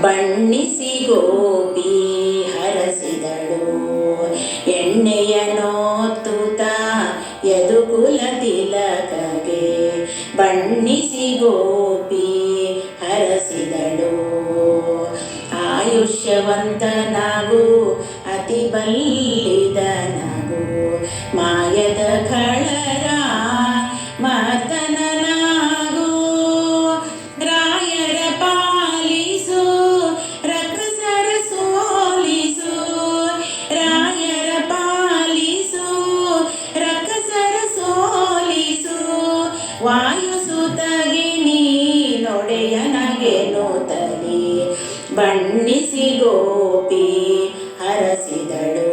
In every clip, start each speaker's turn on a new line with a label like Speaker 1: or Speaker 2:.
Speaker 1: ಬಣ್ಣಿಸಿ ಗೋಪಿ ಹರಸಿದಳು. ಎಣ್ಣೆಯ ನೋತುತ ಯದುಕುಲ ತಿಲಕಗೆ ಬಣ್ಣಿಸಿ ಗೋಪಿ ಹರಸಿದಳು. ಆಯುಷ್ಯವಂತನಾಗು ಅತಿ ಬಲ್ಲಿದನಗು ವಾಯುಸುತಗೆ ನೀನೊಡೆಯನಗೆ ನೋತಲಿ. ಬಣ್ಣಿಸಿ ಗೋಪಿ ಹರಸಿದಳು.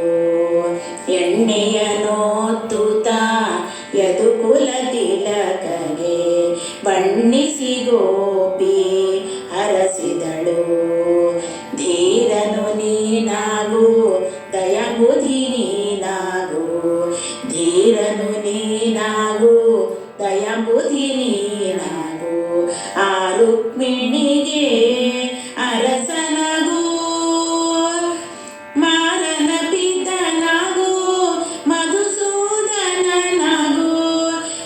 Speaker 1: ಎಣ್ಣೆಯ ನೋತುತ ಯದುಕುಲ ತಿಲಕಗೆ ಬಣ್ಣಿಸಿ ಗೋಪಿ ದಯಬುಧಿ ನೀನಾಗು ಆ ರುಕ್ಮಿಣಿಗೆ ಅರಸನಗೂ. ಮಾರನ ಪಿತನಗೂ. ಮಧುಸೂದನನಗೂ.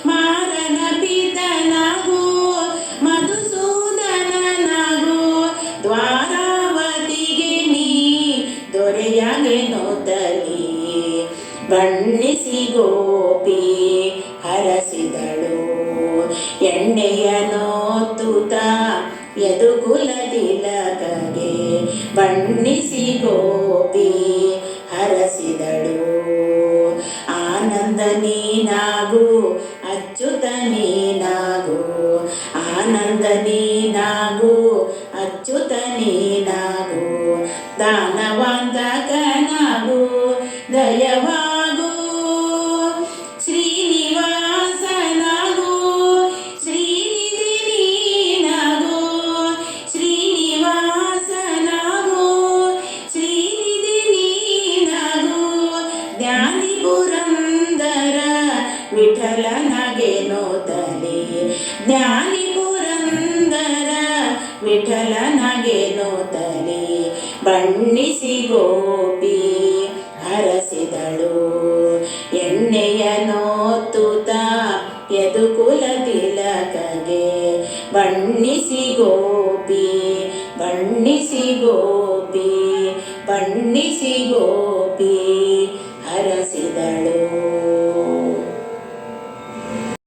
Speaker 1: ಮಾರನ ಪಿತನಗೂ. ಮಧುಸೂದನನಗೂ. ದ್ವಾರಾವತಿಗೆ ನೀ ದೊರೆಯಾಗೆ ನೋತಲಿ ಬಣ್ಣಿಸಿ ಎಣ್ಣೆಯ ನೋತುತ ತಿಲಕಗೆ ಬಣ್ಣಿಸಿ ಗೋಪಿ ಹರಸಿದಳು. ಆನಂದ ನೀನಾಗು, ಅಚ್ಯುತ ನೀನಾಗು, ಆನಂದ ನೀನಾಗು, ಅಚ್ಯುತ ನೀನಾಗು ದಾನವಾಂತಕನಾಗು ದಯವಾಗು ಪುರಂದರ ವಿಠಲನಗೆ ನೋತಲೆ ಜ್ಞಾನಿ ಪುರಂದರ ವಿಠಲನಗೆ ನೋತಲೆ ಬಣ್ಣಿಸಿ ಗೋಪಿ ಹರಸಿದಳು. ಎಣ್ಣೆಯ ನೋತುತ ಯದುಕುಲ ತಿಲಕಗೆ. ಬಣ್ಣಿಸಿ ಗೋಪಿ ಬಣ್ಣಿಸಿ ಗೋಪಿ ಬಣ್ಣಿಸಿ ಗೋಪಿ ಹರಸಿದಳು.